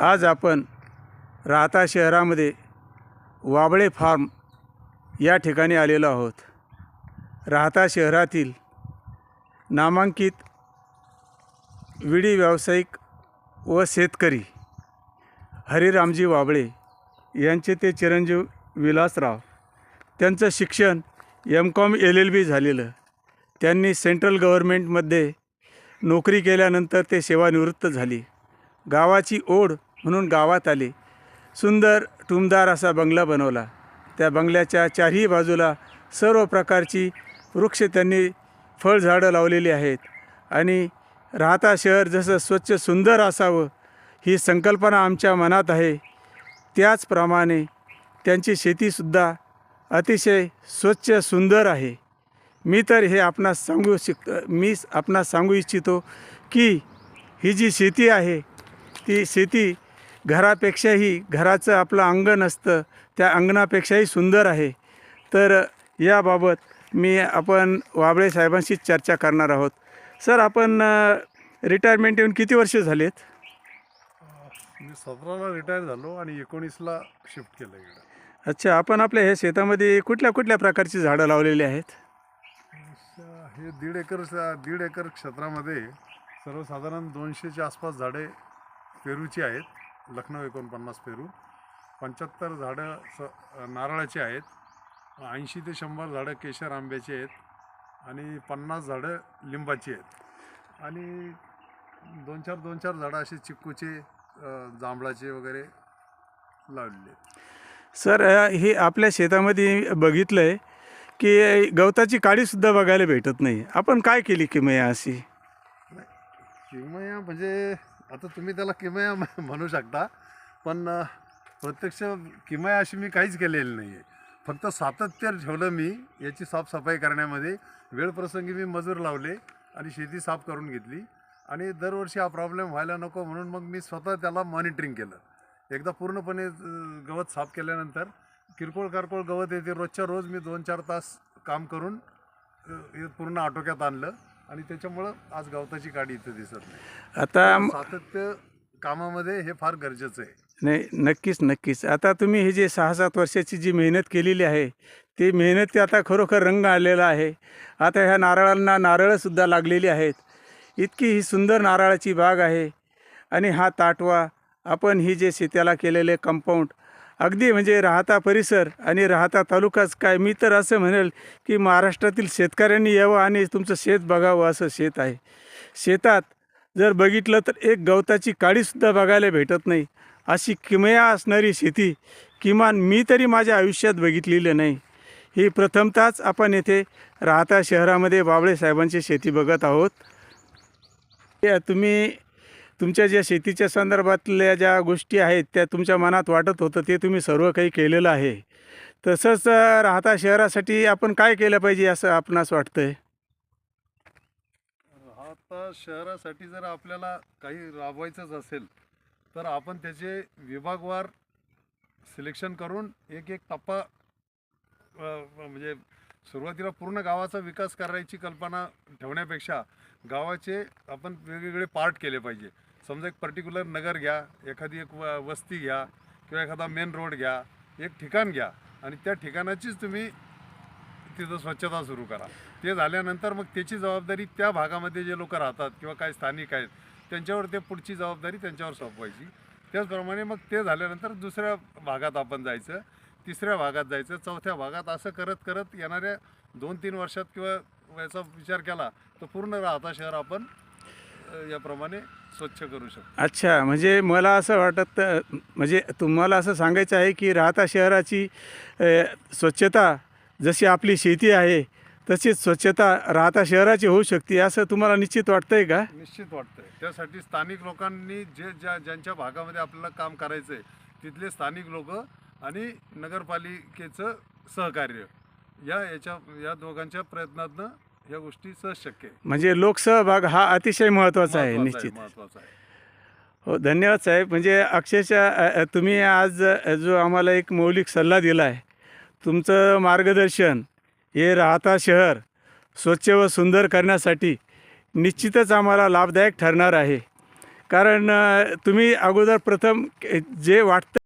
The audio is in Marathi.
आज आपण राहता शहरामध्ये वाबळे फार्म या ठिकाणी आलेलो आहोत. राहता शहरातील नामांकित विडी व्यावसायिक व शेतकरी हरिरामजी वाबळे यांचे ते चिरंजीव विलासराव. त्यांचं शिक्षण M com L L B झालेलं. त्यांनी सेंट्रल गव्हर्मेंटमध्ये नोकरी केल्यानंतर ते सेवानिवृत्त झाली. गावाची ओढ म्हणून गावात आले. सुंदर टुमदार असा बंगला बनवला. त्या बंगल्याच्या चारही बाजूला सर्व प्रकारची वृक्ष त्यांनी फळझाडं लावलेली आहेत. आणि राहता शहर जसं स्वच्छ सुंदर असावं ही संकल्पना आमच्या मनात आहे. त्याचप्रमाणे त्यांची शेतीसुद्धा अतिशय स्वच्छ सुंदर आहे. मी तर हे आपणास सांगू शिक मी आपणास सांगू इच्छितो की ही जी शेती आहे ती शेती घरापेक्षाही घराचं आपलं अंगण असतं त्या अंगणापेक्षाही सुंदर आहे. तर याबाबत मी आपण वाबळे साहेबांशी चर्चा करणार आहोत. सर आपण रिटायरमेंट येऊन किती वर्ष झालेत? मी सतराला रिटायर झालो आणि एकोणीसला शिफ्ट केलं इकडं. अच्छा आपण आपल्या ह्या शेतामध्ये कुठल्या कुठल्या प्रकारची झाडं लावलेली आहेत? हे दीड एकर दीड एकर क्षेत्रामध्ये सर्वसाधारण दोनशेच्या आसपास झाडे पेरूची आहेत. लखनौ एकोणपन्नास पेरू. पंच्याहत्तर झाडं स नारळाची आहेत. ऐंशी ते शंभर झाडं केशर आंब्याची आहेत. आणि पन्नास झाडं लिंबाची आहेत. आणि दोन चार दोन चार झाडं असे चिक्कूचे जांभळाचे वगैरे लावलेले सर हे आपल्या शेतामध्ये बघितलं आहे की गवताची काडीसुद्धा बघायला भेटत नाही. आपण काय केली किमया अशी? किमया म्हणजे आता तुम्ही त्याला किमया म्हणू शकता पण प्रत्यक्ष किमया अशी मी काहीच केलेली नाही आहे फक्त सातत्य ठेवलं मी याची साफसफाई करण्यामध्ये. वेळप्रसंगी मी मजूर लावले आणि शेती साफ करून घेतली. आणि दरवर्षी हा प्रॉब्लेम व्हायला नको म्हणून मग मी स्वतः त्याला मॉनिटरिंग केलं. एकदा पूर्णपणे गवत साफ केल्यानंतर किरकोळ कारकोळ गवत येते. रोजच्या रोज मी दोन चार तास काम करून पूर्ण आटोक्यात आणलं. आणि त्याच्यामुळं आज गवताची काडी इथं दिसत नाही. आता सातत्य कामामध्ये हे फार गरजेचं आहे. नाही नक्कीच नक्कीच. आता तुम्ही हे जे सहा सात वर्षाची जी मेहनत केलेली आहे ती मेहनत आता खरोखर रंग आलेला आहे. आता ह्या नारळांना नारळंसुद्धा लागलेली आहेत. इतकी ही सुंदर नारळाची बाग आहे. आणि हा ताटवा आपण ही जे शेत्याला केलेले कंपाऊंड अगदी म्हणजे राहता परिसर आणि राहता तालुकाच काय? मी तर असं म्हणेल की महाराष्ट्रातील शेतकऱ्यांनी यावं आणि तुमचं शेत बघावं असं शेत आहे. शेतात जर बघितलं तर एक गवताची काडीसुद्धा बघायला भेटत नाही. अशी किमया असणारी शेती किमान मी तरी माझ्या आयुष्यात बघितलेली नाही. ही प्रथमतःच आपण येथे राहता शहरामध्ये बाबळे साहेबांची शेती बघत आहोत. या तुम्ही तुमच्या ज्या शेतीच्या संदर्भातल्या ज्या गोष्टी आहेत त्या तुमच्या मनात वाटत होतं ते तुम्ही सर्व काही केलेलं आहे. तसंच राहता शहरासाठी आपण काय केलं पाहिजे असं आपणास वाटतं आहे आता शहरासाठी जर आपल्याला काही राबवायचंच असेल तर आपण त्याचे विभागवार सिलेक्शन करून एक एक टप्पा म्हणजे सुरुवातीला पूर्ण गावाचा विकास करायची कल्पना ठेवण्यापेक्षा गावाचे आपण वेगवेगळे पार्ट केले पाहिजे. समजा एक पर्टिक्युलर नगर घ्या एखादी एक व वस्ती घ्या किंवा एखादा मेन रोड घ्या एक ठिकाण घ्या आणि त्या ठिकाणाचीच तुम्ही तिथं स्वच्छता सुरू करा. ते झाल्यानंतर मग त्याची जबाबदारी त्या भागामध्ये जे लोक राहतात किंवा काय स्थानिक आहेत त्यांच्यावर ते पुढची जबाबदारी त्यांच्यावर सोपवायची. त्याचप्रमाणे मग ते झाल्यानंतर दुसऱ्या भागात आपण जायचं. तिसऱ्या भागात जायचं चौथ्या भागात असं करत करत येणाऱ्या दोन तीन वर्षात किंवा याचा विचार केला तर पूर्ण राहता शहर आपण याप्रमाणे स्वच्छ करू शकतो. अच्छा म्हणजे मला असं वाटत म्हणजे तुम्हाला असं सांगायचं आहे की राहता शहराची स्वच्छता जशी आपली शेती आहे तशीच स्वच्छता राहता शहराची होऊ शकते असं तुम्हाला निश्चित वाटतंय का? निश्चित वाटतंय. त्यासाठी स्थानिक लोकांनी जे ज्या ज्यांच्या भागामध्ये आपल्याला काम करायचं आहे तिथले स्थानिक लोक आणि नगरपालिकेचं सहकार्य. या याच्या या दोघांच्या प्रयत्नातनं ह्या गोष्टी सहज शक्य आहे. म्हणजे लोकसहभाग हा अतिशय महत्त्वाचा आहे निश्चित. आहे. हो धन्यवाद साहेब. म्हणजे अक्षरशः अ, अ, तुम्ही आज अ, जो आम्हाला एक मौलिक सल्ला दिला आहे तुमचं मार्गदर्शन हे राहता शहर स्वच्छ व सुंदर करण्यासाठी निश्चितच आम्हाला लाभदायक ठरणार आहे. कारण अ, तुम्ही अगोदर प्रथम के- जे वाटतं